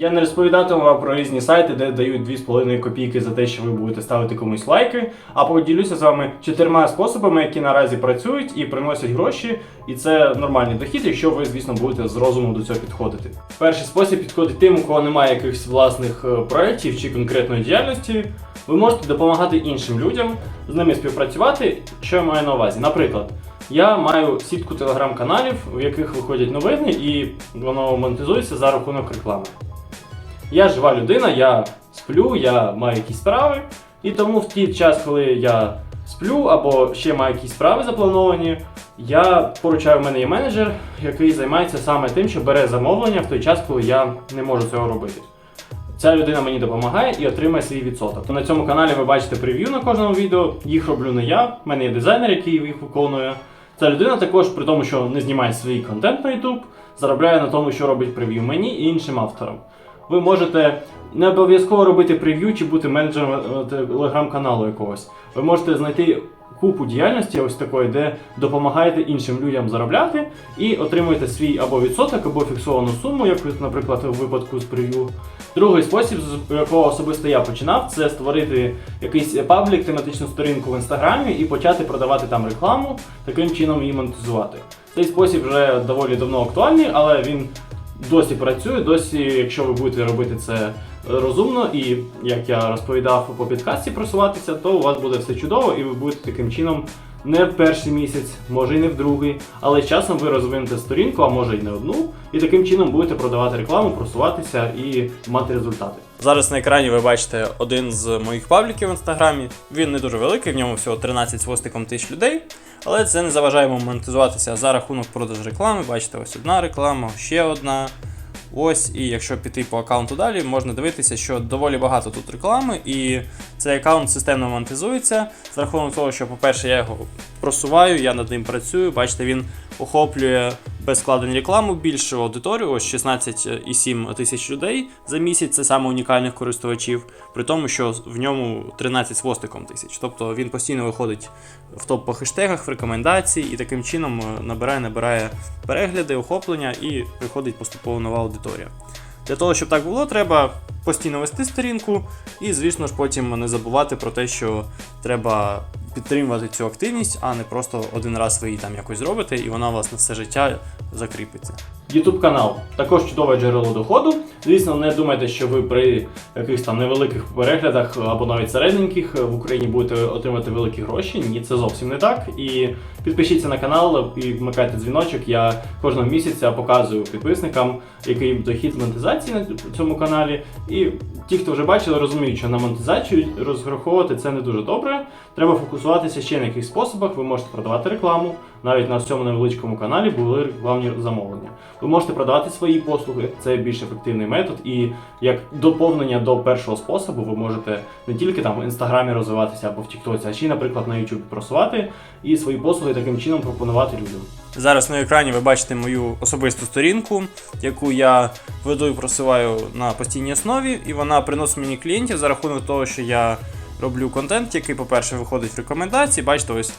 Я не розповідатиму вам про різні сайти, де дають 2,5 копійки за те, що ви будете ставити комусь лайки, а поділюся з вами чотирма способами, які наразі працюють і приносять гроші, і це нормальний дохід, якщо ви, звісно, будете з розумом до цього підходити. Перший спосіб підходить тим, у кого немає якихось власних е, проєктів чи конкретної діяльності. Ви можете допомагати іншим людям, з ними співпрацювати. Що я маю на увазі? Наприклад, я маю сітку телеграм-каналів, в яких виходять новини, і воно монетизується за рахунок реклами. Я жива людина, я сплю, я маю якісь справи, і тому в той час, коли я сплю або ще маю якісь справи заплановані, я поручаю, в мене є менеджер, який займається саме тим, що бере замовлення в той час, коли я не можу цього робити. Ця людина мені допомагає і отримає свій відсоток. На цьому каналі ви бачите прев'ю на кожному відео. Їх роблю не я. в мене є дизайнер, який їх виконує. Ця людина також, при тому, що не знімає свій контент на YouTube, заробляє на тому, що робить прев'ю мені і іншим авторам. Ви можете не обов'язково робити прев'ю чи бути менеджером е, телеграм-каналу якогось. Ви можете знайти купу діяльності ось такої, де допомагаєте іншим людям заробляти і отримуєте свій або відсоток, або фіксовану суму, як, наприклад, у випадку з прев'ю. Другий спосіб, з якого особисто я починав, це створити якийсь паблік, тематичну сторінку в інстаграмі і почати продавати там рекламу, таким чином її монетизувати. Цей спосіб вже доволі давно актуальний, але він досі працює. Досі, якщо ви будете робити це розумно і як я розповідав по підкасті просуватися, то у вас буде все чудово, і ви будете таким чином не в перший місяць, може і не в другий, але часом ви розвинете сторінку, а може й не одну, і таким чином будете продавати рекламу, просуватися і мати результати. Зараз на екрані ви бачите один з моїх пабліків в інстаграмі. Він не дуже великий, в ньому всього 13 з хвостиком тисяч людей. Але це не заважає монетизуватися за рахунок продажу реклами. Бачите, ось одна реклама, ще одна. Ось, і якщо піти по аккаунту далі, можна дивитися, що доволі багато тут реклами, і цей аккаунт системно монетизується за рахунок того, що, по-перше, я його просуваю, я над ним працюю. Бачите, він охоплює без складень рекламу більшу аудиторію, ось 16,7 тисяч людей за місяць, це саме унікальних користувачів, при тому, що в ньому 13 з хвостиком тисяч. Тобто він постійно виходить в топ по хештегах, в рекомендації і таким чином е, набирає, набирає перегляди, охоплення і приходить поступово нова аудиторія. Для того, щоб так було, треба постійно вести сторінку, і, звісно ж, потім не забувати про те, що треба підтримувати цю активність, а не просто один раз ви її там якось зробите, і вона у вас на все життя закріпиться. YouTube канал також чудове джерело доходу. Звісно, не думайте, що ви при якихось там невеликих переглядах або навіть середненьких в Україні будете отримати великі гроші. Ні, це зовсім не так. І підпишіться на канал і вмикайте дзвіночок. Я кожного місяця показую підписникам, який дохід монетизації на цьому каналі. І ті, хто вже бачили, розуміють, що на монетизацію розраховувати це не дуже добре. Треба фокусуватися ще на яких способах. Ви можете продавати рекламу. Навіть на цьому невеличкому каналі були рекламні замовлення. Ви можете продавати свої послуги, це більш ефективний метод, і як доповнення до першого способу, ви можете не тільки там в інстаграмі розвиватися або в Тіктоці, а ще наприклад, на YouTube просувати і свої послуги таким чином пропонувати людям. Зараз на екрані ви бачите мою особисту сторінку, яку я веду і просуваю на постійній основі, і вона приносить мені клієнтів за рахунок того, що я роблю контент, який, по-перше, виходить в рекомендації. Бачите, ось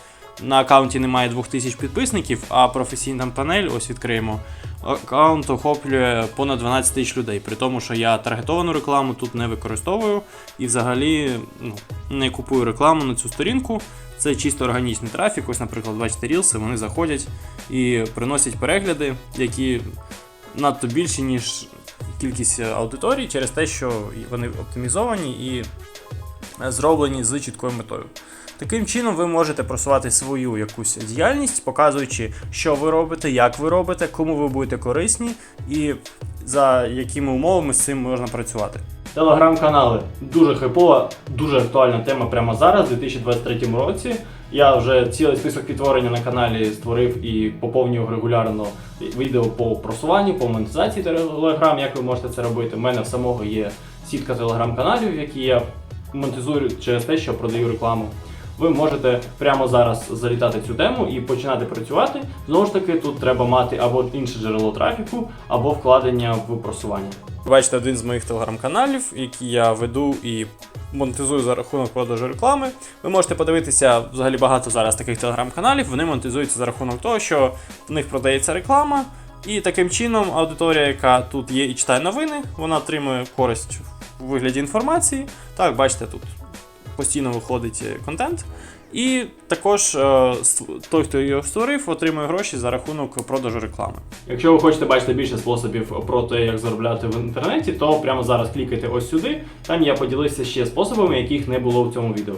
на аккаунті немає 2000 підписників, а професійна панель, ось відкриємо. Аккаунт охоплює понад 12 тисяч людей, при тому, що я таргетовану рекламу тут не використовую і взагалі ну, не купую рекламу на цю сторінку. Це чисто органічний трафік. Ось, наприклад, бачите, рілси, вони заходять і приносять перегляди, які надто більші, ніж кількість аудиторій, через те, що вони оптимізовані і зроблені з чіткою метою. Таким чином, ви можете просувати свою якусь діяльність, показуючи, що ви робите, як ви робите, кому ви будете корисні і за якими умовами з цим можна працювати. Телеграм-канали дуже хайпова, дуже актуальна тема прямо зараз, у 2023 році. Я вже цілий список відтворення на каналі створив і поповнюю регулярно відео по просуванню, по монетизації Телеграм, як ви можете це робити. У мене в самого є сітка телеграм-каналів, які я монетизую через те, що продаю рекламу. Ви можете прямо зараз залітати в цю тему і починати працювати. Знову ж таки, тут треба мати або інше джерело трафіку, або вкладення в просування. Бачите один з моїх телеграм-каналів, який я веду і монетизую за рахунок продажу реклами. Ви можете подивитися взагалі багато зараз таких телеграм-каналів. Вони монетизуються за рахунок того, що в них продається реклама, І таким чином аудиторія, яка тут є і читає новини, вона отримує користь у вигляді інформації. Так, бачите, тут постійно виходить е, контент. І також е, той, хто його створив, отримує гроші за рахунок продажу реклами. Якщо ви хочете бачити більше способів про те, як заробляти в інтернеті, то прямо зараз клікайте ось сюди. Там я поділився ще способами, яких не було в цьому відео.